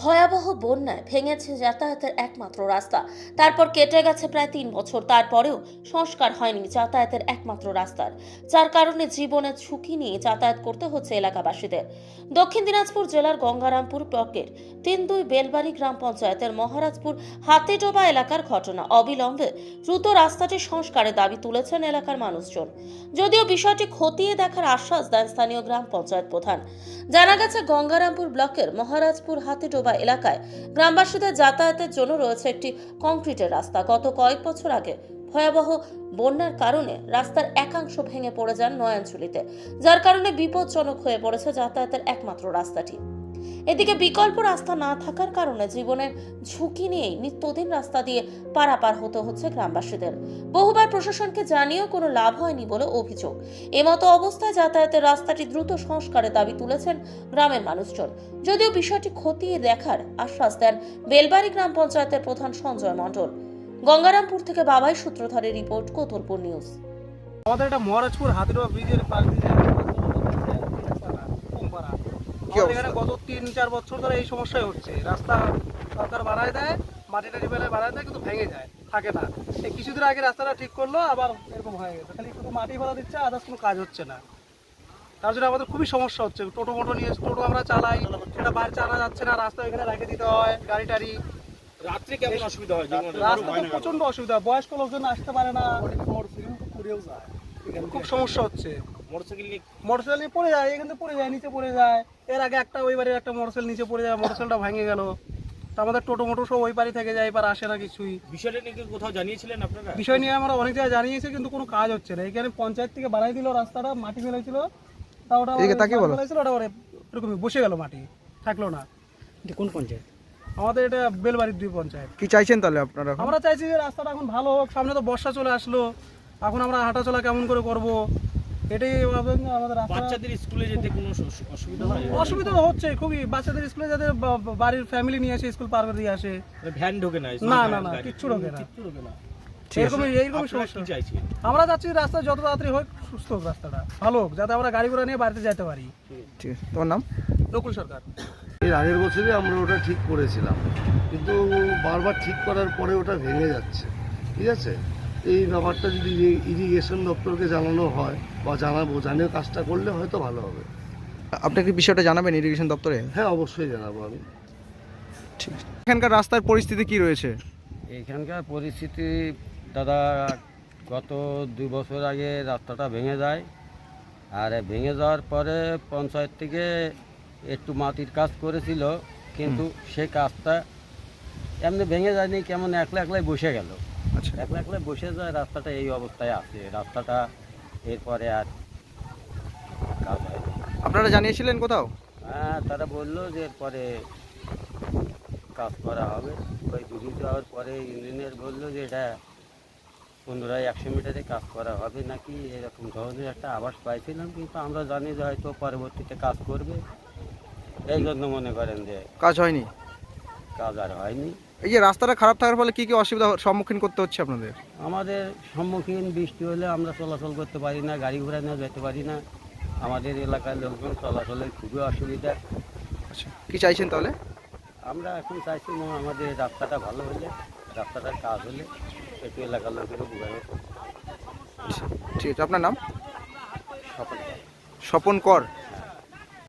ভয়াবহ বন্যায় ভেঙেছে যাতায়াতের একমাত্র রাস্তা। তারপর কেটে গেছে প্রায় তিন বছর। তারপরেও সংস্কার হয়নি যাতায়াতের একমাত্র রাস্তার। যার কারণে জীবনের ঝুঁকি নিয়ে যাতায়াত করতে হচ্ছে এলাকাবাসীদের। দক্ষিণ দিনাজপুর জেলার গঙ্গারামপুর ব্লকের তিন দুই বেলবাড়ি গ্রাম পঞ্চায়েতের মহারাজপুর হাতিডোবা এলাকার ঘটনা। অবিলম্বে দ্রুত রাস্তাটি সংস্কারের দাবি তুলেছেন এলাকার মানুষজন। যদিও বিষয়টি খতিয়ে দেখার আশ্বাস দেন স্থানীয় গ্রাম পঞ্চায়েত প্রধান। জানা গেছে, গঙ্গারামপুর ব্লকের মহারাজপুর হাতিডোবা এলাকায় গ্রামবাসীদের যাতায়াতের জন্য রয়েছে একটি কংক্রিটের রাস্তা। গত কয়েক বছর আগে ভয়াবহ বন্যার কারণে রাস্তার একাংশ ভেঙে পড়ে যান নয়াঞ্চলিতে, যার কারণে বিপজ্জনক হয়ে পড়েছে যাতায়াতের একমাত্র রাস্তাটি। এদিকে বিকল্প রাস্তা না থাকার কারণে জীবনের ঝুঁকি নিয়েই নিত্যদিন রাস্তা দিয়ে পারাপার হতে হচ্ছে গ্রামবাসীদের। বহুবার প্রশাসনকে জানিয়েও কোনো লাভ হয়নি বলে অভিযোগ। এমতো অবস্থায় যাতায়াতের রাস্তাটি দ্রুত সংস্কারের দাবি তুলেছেন গ্রামের মানুষজন। যদিও বিষয়টি খতিয়ে দেখার আশ্বাস দেন বেলবাড়ি গ্রাম পঞ্চায়েতের প্রধান সঞ্জয় মণ্ডল। গঙ্গারামপুর থেকে বাবাই সূত্রধরের রিপোর্ট, কোতলপুর নিউজ। আমাদের এটা মহারাজপুর হাতিরোয়া ব্রিজের পার দিয়ে এখানে গত তিন চার বছর ধরে এই সমস্যাই হচ্ছে। রাস্তা সরকার বাড়ায় দেয় বাড়ায় কিন্তু ভেঙে যায় থাকে না। এই কিছুদিন আগে রাস্তাটা ঠিক করল আবার এরকম হয়ে গেছে। খালি শুধু মাটি ফেলা দিচ্ছে আদার্স কোনো কাজ হচ্ছে না। তার জন্য আমাদের খুবই সমস্যা হচ্ছে। টোটো মোটো নিয়ে টোটো আমরা চালাই সেটা বাইরে চালা যাচ্ছে না রাস্তা এখানে রেখে দিতে হয় গাড়ি টাড়ি। রাত্রে কেমন অসুবিধা হয়? যেমন রাস্তা প্রচণ্ড অসুবিধা। বয়স্ক লোকজন আসতে পারে না খুব সমস্যা হচ্ছে মোটরসাইকেল নিয়ে মোটরসাইকেল নিয়ে পড়ে যায় এখান থেকে পড়ে যায় নিচে পড়ে যায়। এর আগে একটা ওই বাড়ির একটা মোটরসাইকেল নিচে পড়ে যায় মোটরসাইকেলটা ভেঙে গেল। তা আমাদের টোটো মোটো সব ওই বাড়ি থেকে যায় এবার আসে না কিছুই। বিষয়টা নিয়ে কোথাও জানিয়েছিলেন আপনারা? বিষয় নিয়ে আমরা অনেক জায়গায় জানিয়েছি কিন্তু কোনো কাজ হচ্ছে না। এখানে পঞ্চায়েত থেকে বাড়াই দিল রাস্তাটা মাটি ফেলেছিল। তা ওটা বলো। ফেলেছিল ওটা ওরে এরকমই বসে গেল মাটি থাকল না। কোন পঞ্চায়েত? আমাদের এটা বেলবাড়ির দুই পঞ্চায়েত। কি চাইছেন তাহলে আপনারা আমরা চাইছি যে রাস্তাটা এখন ভালো হোক সামনে তো বর্ষা চলে আসলো। এখন আমরা হাঁটাচলা কেমন করে করব? এটাই ভাবেন আমাদের বাচ্চাদের স্কুলে যেতে কোনো অসুবিধা হয়? অসুবিধা হচ্ছে খুবই। বাচ্চাদের স্কুলে বা- বাড়ির ফ্যামিলি নিয়ে আসে স্কুল পার করে দিয়ে আসে। ভ্যান ঢোকে না না না না কিচ্ছু ঢোকে না। এরকমই এইরকমই আপনারা সমস্যা। কি চাইছেন? আমরা চাচ্ছি রাস্তা যত তাড়াতাড়ি হোক সুস্থ হোক রাস্তাটা। ভালো হোক যাতে আমরা গাড়ি ঘোড়া নিয়ে বাড়িতে যেতে পারি। ঠিক আছে। তোমার নাম? নকুল সরকার। এর আগের বছরই আমরা ওটা ঠিক করেছিলাম। কিন্তু বারবার ঠিক করার পরে ওটা ভেঙে যাচ্ছে। ঠিক আছে? এই ব্যাপারটা যদি ইরিগেশন দপ্তরকে জানানো হয় বা জানাব জানিয়ে কাজটা করলে হয়তো ভালো হবে। আপনাকে বিষয়টা জানাবেন ইরিগেশন দপ্তরে? হ্যাঁ অবশ্যই জানাব আমি। ঠিক এখানকার রাস্তার পরিস্থিতি কি রয়েছে? এখানকার পরিস্থিতি দাদা গত দুই বছর আগে রাস্তাটা ভেঙে যায়। আর ভেঙে যাওয়ার পরে পঞ্চায়েত থেকে একটু মাটির কাজ করেছিল কিন্তু সে কাজটা এমনি ভেঙে যায়নি কেমন একলা একলাই বসে গেল। আচ্ছা। একলা একলাই বসে যায় রাস্তাটা এই অবস্থায় আছে। রাস্তাটা এরপরে আর কাজ হয়নি আপনারা জানিয়েছিলেন কোথাও? হ্যাঁ তারা বলল যে এরপরে কাজ করা হবে। ওই দুদিন যাওয়ার পরে ইঞ্জিনিয়ার বলল যে এটা পনেরো একশো মিটারে কাজ করা হবে নাকি? এরকম ধরনের একটা আভাস পাইছিলাম কিন্তু আমরা জানি যে হয়তো পরবর্তীতে কাজ করবে। এই জন্য মনে করেন যে কাজ হয়নি? কাজ আর হয়নি। এই যে রাস্তাটা খারাপ থাকার ফলে কি কি অসুবিধা সম্মুখীন করতে হচ্ছে আপনাদের? আমাদের সম্মুখীন বৃষ্টি হলে আমরা চলাচল করতে পারি না গাড়ি ঘোড়া নিয়ে যেতে পারি না। আমাদের এলাকার লোকজন চলাচলের খুবই অসুবিধা। আচ্ছা কি চাইছেন তাহলে? আমরা এখন চাইছি আমাদের রাস্তাটা ভালো হলে রাস্তাটার কাজ হলে একটু এলাকার লোকের উপকার ঠিক আছে। আপনার নাম? সকল স্বপন কর?